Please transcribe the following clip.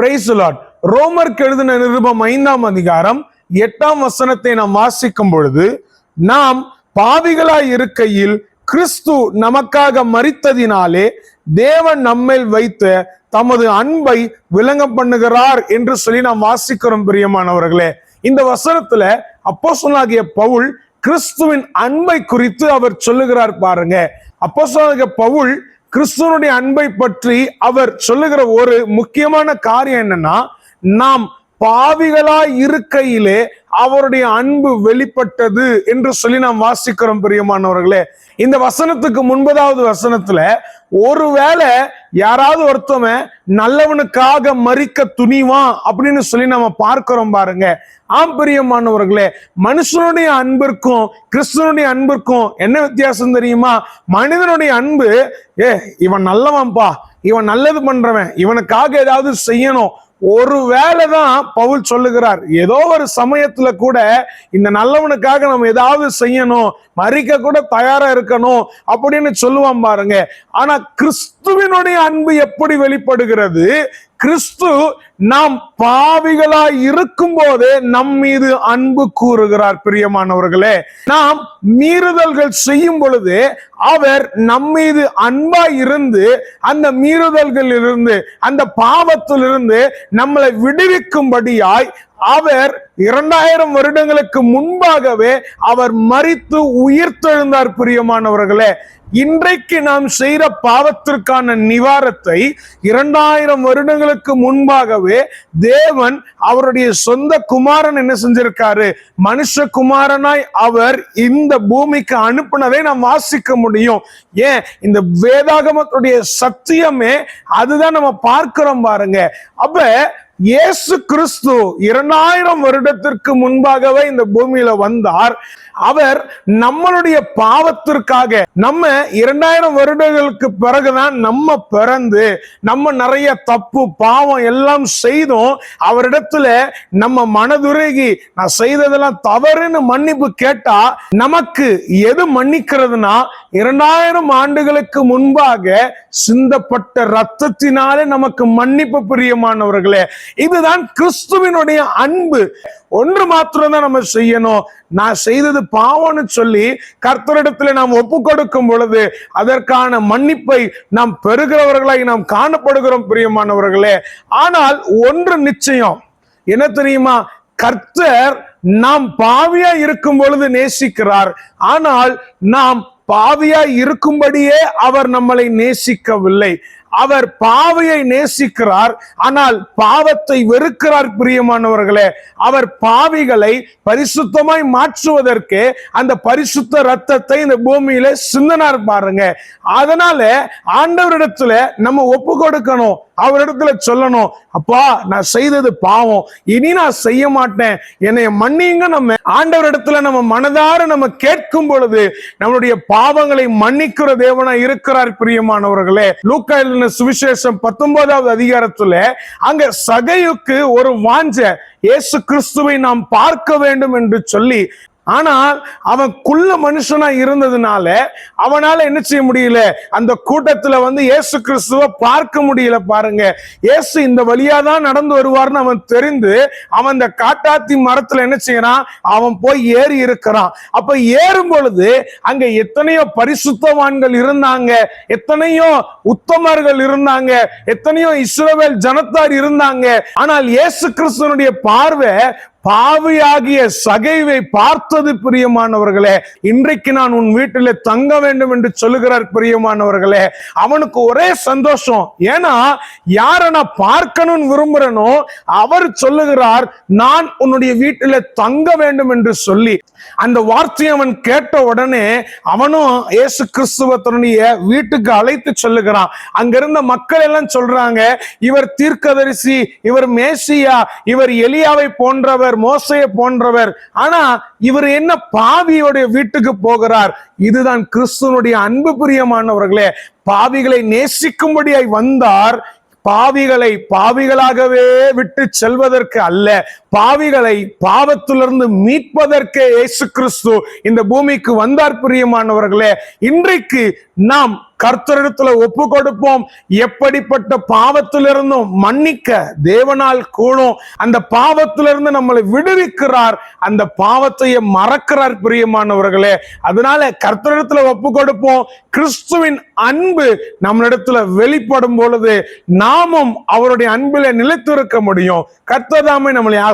Price ரோமருக்கு எழுதின நிருபம் ஐந்தாம் அதிகாரம் எட்டாம் வசனத்தை நாம் வாசிக்கும் பொழுது நாம் பாவிகளாய் இருக்கையில் கிறிஸ்து நமக்காக மறித்ததினாலே தேவன் நம்மேல் வைத்த தமது அன்பை விளங்க பண்ணுகிறார் என்று சொல்லி நாம் வாசிக்கிறோம் பிரியமானவர்களே. இந்த வசனத்துல அப்போஸ்தலனாகிய பவுல் கிறிஸ்துவின் அன்பை குறித்து அவர் சொல்லுகிறார் பாருங்க. அப்போஸ்தலனாகிய பவுல் கிறிஸ்துவனுடைய அன்பை பற்றி அவர் சொல்லுகிற ஒரு முக்கியமான காரியம் என்னன்னா நாம் பாவிகளாய் இருக்கையிலே அவருடைய அன்பு வெளிப்பட்டது என்று சொல்லி நாம் வாசிக்கிறோம் பிரியமானவர்களே. இந்த வசனத்துக்கு முன்பதாவது வசனத்துல ஒருவேளை யாராவது ஒருத்தவன் நல்லவனுக்காக மறிக்க துணிவான் அப்படின்னு சொல்லி நம்ம பார்க்கிறோம் பாருங்க. ஆம் பிரியமானவர்களே மனுஷனுடைய அன்பிற்கும் கிறிஸ்தனுடைய அன்பிற்கும் என்ன வித்தியாசம் தெரியுமா? மனிதனுடைய அன்பு ஏ இவன் நல்லவன்பா இவன் நல்லது பண்றவன் இவனுக்காக ஏதாவது செய்யணும் ஒரு வேலைதான் பவுல் சொல்லுகிறார். ஏதோ ஒரு சமயத்துல கூட இந்த நல்லவனுக்காக நம்ம ஏதாவது செய்யணும் மறிக்க கூட தயாரா இருக்கணும் அப்படின்னு சொல்லுவான் பாருங்க. ஆனா கிறிஸ்துவினுடைய அன்பு எப்படி வெளிப்படுகிறது? கிறிஸ்து நாம் பாவிகளாய் இருக்கும் போது நம் மீது அன்பு கூறுகிறார் பிரியமானவர்களே. நாம் மீறுதல்கள் செய்யும் பொழுது அவர் நம் மீது அன்பாய் இருந்து அந்த மீறுதல்கள் இருந்து அந்த பாவத்திலிருந்து நம்மளை விடுவிக்கும்படியாய் அவர் இரண்டாயிரம் வருடங்களுக்கு முன்பாகவே அவர் மறித்து உயிர்த்தெழுந்தார் பிரியமானவர்களே. இன்றைக்கு நாம் செய்கிற பாவத்திற்கான நிவாரத்தை இரண்டாயிரம் வருடங்களுக்கு முன்பாகவே தேவன் அவருடைய சொந்த குமாரன் என்ன செஞ்சிருக்காரு? மனுஷ குமாரனாய் அவர் இந்த பூமிக்கு அனுப்பினதை நாம் வாசிக்க முடியும். ஏன்? இந்த வேதாகமத்துடைய சத்தியமே அதுதான் நம்ம பார்க்கிறோம் பாருங்க. அப்ப இயேசு கிறிஸ்து இரண்டாயிரம் வருடத்திற்கு முன்பாகவே இந்த பூமியில வந்தார். அவர் நம்மளுடைய பாவத்திற்காக நம்ம இரண்டாயிரம் வருடங்களுக்கு பிறகுதான் நம்ம பிறந்து நம்ம நிறைய தப்பு பாவம் எல்லாம் செய்தோம். அவரிடத்துல நம்ம மனதுருகி நான் செய்ததெல்லாம் தவறுன்னு மன்னிப்பு கேட்டா நமக்கு எது மன்னிக்கிறதுனா இரண்டாயிரம் ஆண்டுகளுக்கு முன்பாக சிந்தப்பட்ட ரத்தத்தினாலே நமக்கு மன்னிப்பு பிரியமானவர்களே இதுதான் கிறிஸ்துவினுடைய அன்பு. ஒன்று மாத்திரம் தான் நம்ம செய்யணும். நான் செய்தது பாவம்னு சொல்லி கர்த்தரிடத்துல நாம் ஒப்பு கொடுக்கும் பொழுது அதற்கான மன்னிப்பை நாம் பெறுகிறவர்களாய் நாம் காணப்படுகிறோம் பிரியமானவர்களே. ஆனால் ஒன்று நிச்சயம். என்ன தெரியுமா? கர்த்தர் நாம் பாவியா இருக்கும் பொழுது நேசிக்கிறார். ஆனால் நாம் பாவியா இருக்கும்படியே அவர் நம்மளை நேசிக்கவில்லை. அவர் பாவையை நேசிக்கிறார். ஆனால் பாவத்தை வெறுக்கிறார் பிரியமானவர்களே அவர் பாவிகளை பரிசுத்தமாய் மாற்றுவதற்கு அந்த பரிசுத்த ரத்தத்தை இந்த பூமியில சிந்தனார் பாருங்க. அதனால ஆண்டவரிடத்துல நம்ம ஒப்பு கொடுக்கணும். அவரிடத்துல சொல்லணும். அப்பா நான் செய்தது பாவம். இனி நான் செய்ய மாட்டேன். என்னை மன்னிங்க நம்ம. ஆண்டவரிடத்துல நம்ம மனதார நம்ம கேட்கும் பொழுது நம்மளுடைய பாவங்களை மன்னிக்கிற தேவனா இருக்கிறார் பிரியமானவர்களே. லூக்கா சுவிசேஷம் பத்தொன்பதாவது அதிகாரத்துல அங்க சகையுக்கு ஒரு வாஞ்ச இயேசு கிறிஸ்துவை நாம் பார்க்க வேண்டும் என்று சொல்லி ஆனால் அவன் குள்ள மனுஷனா இருந்ததுனால அவனால என்ன செய்ய முடியல? அந்த கூட்டத்துல வந்து இயேசு கிறிஸ்துவ பார்க்க முடியல பாருங்க. இயேசு இந்த வழியா தான் நடந்து வருவார்னு அவன் தெரிந்து அவன் இந்த காட்டாத்தி மரத்துல என்ன செய்யறான்? அவன் போய் ஏறி இருக்கிறான். அப்ப ஏறும் பொழுது அங்க எத்தனையோ பரிசுத்தவான்கள் இருந்தாங்க. எத்தனையோ உத்தமர்கள் இருந்தாங்க. எத்தனையோ இஸ்ரவேல் ஜனத்தார் இருந்தாங்க. ஆனால் இயேசு கிறிஸ்துவனுடைய பார்வை பாவியாகிய சகைவை பார்த்தது பிரியமானவர்களே இன்றைக்கு நான் உன் வீட்டில் தங்க வேண்டும் என்று சொல்லுகிறார் பிரியமானவர்களே அவனுக்கு ஒரே சந்தோஷம். ஏன்னா யார நான் பார்க்கணும்னு விரும்புறனோ அவர் சொல்லுகிறார் நான் உன்னுடைய வீட்டில் தங்க வேண்டும் என்று சொல்லி. அந்த வார்த்தையை அவன் கேட்ட உடனே அவனும் இயேசு கிறிஸ்துவத்தனுடைய வீட்டுக்கு அழைத்து சொல்லுகிறான். அங்கிருந்த மக்கள் எல்லாம் சொல்றாங்க இவர் தீர்க்கதரிசி இவர் மேசியா இவர் எலியாவை போன்றவர். மோசையை போன்றவர். ஆனா இவர் என்ன பாவியோடைய வீட்டுக்கு போகிறார்? இதுதான் கிறிஸ்துவனுடைய அன்பு பிரியமானவர்களே. பாவிகளை நேசிக்கும்படியாய் வந்தார். பாவிகளை பாவிகளாகவே விட்டு செல்வதற்கு அல்ல. பாவிகளை பாவத்திலிருந்து மீட்பதற்கே இயேசு கிறிஸ்து இந்த பூமிக்கு வந்தார் பிரியமானவர்களே. இன்றைக்கு நாம் கர்த்தரிடத்துல ஒப்பு கொடுப்போம் எப்படிப்பட்ட பாவத்திலிருந்தும் மன்னிக்க தேவனால் கூடும். அந்த பாவத்திலிருந்து நம்மளை விடுவிக்கிறார். அந்த பாவத்தையே மறக்கிறார் பிரியமானவர்களே. அதனால கர்த்தரிடத்துல ஒப்பு கொடுப்போம் கிறிஸ்துவின் அன்பு நம்மளிடத்துல வெளிப்படும் பொழுது நாமும் அவருடைய அன்பில நிலைத்திருக்க முடியும். கர்த்ததாமே நம்மளை